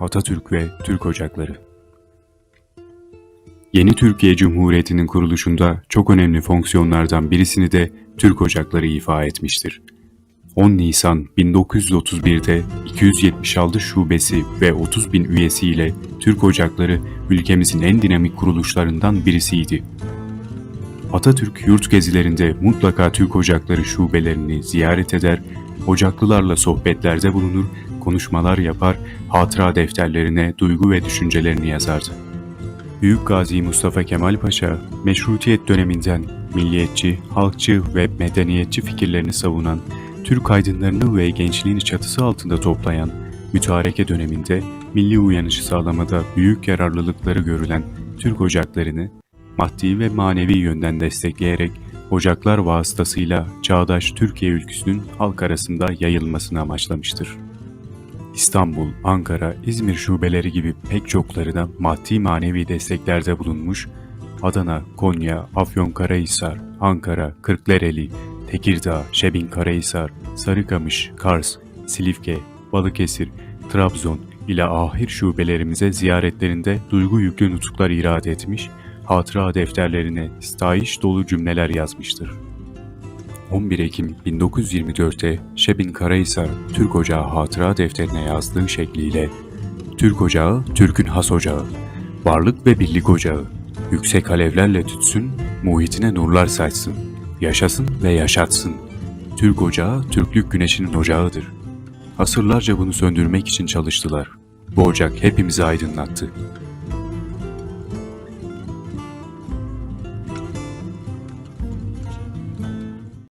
Atatürk ve Türk Ocakları Yeni Türkiye Cumhuriyeti'nin kuruluşunda çok önemli fonksiyonlardan birisini de Türk Ocakları ifa etmiştir. 10 Nisan 1931'de 276 şubesi ve 30 bin üyesiyle Türk Ocakları ülkemizin en dinamik kuruluşlarından birisiydi. Atatürk yurt gezilerinde mutlaka Türk Ocakları şubelerini ziyaret eder, ocaklılarla sohbetlerde bulunur, konuşmalar yapar, hatıra defterlerine duygu ve düşüncelerini yazardı. Büyük Gazi Mustafa Kemal Paşa, meşrutiyet döneminden milliyetçi, halkçı ve medeniyetçi fikirlerini savunan, Türk aydınlarını ve gençliğini çatısı altında toplayan, mütareke döneminde milli uyanışı sağlamada büyük yararlılıkları görülen Türk ocaklarını maddi ve manevi yönden destekleyerek ocaklar vasıtasıyla çağdaş Türkiye ülküsünün halk arasında yayılmasını amaçlamıştır. İstanbul, Ankara, İzmir şubeleri gibi pek çoklarına maddi manevi desteklerde bulunmuş, Adana, Konya, Afyonkarahisar, Ankara, Kırklareli, Tekirdağ, Şebinkarahisar, Sarıkamış, Kars, Silifke, Balıkesir, Trabzon ile ahir şubelerimize ziyaretlerinde duygu yüklü nutuklar irade etmiş, hatıra defterlerine istayiş dolu cümleler yazmıştır. 11 Ekim 1924'te Şebin Karahisar Türk Ocağı hatıra defterine yazdığı şekliyle Türk Ocağı, Türk'ün has ocağı, varlık ve birlik ocağı, yüksek alevlerle tütsün, muhitine nurlar saçsın, yaşasın ve yaşatsın. Türk Ocağı, Türklük güneşinin ocağıdır. Asırlarca bunu söndürmek için çalıştılar. Bu ocak hepimizi aydınlattı.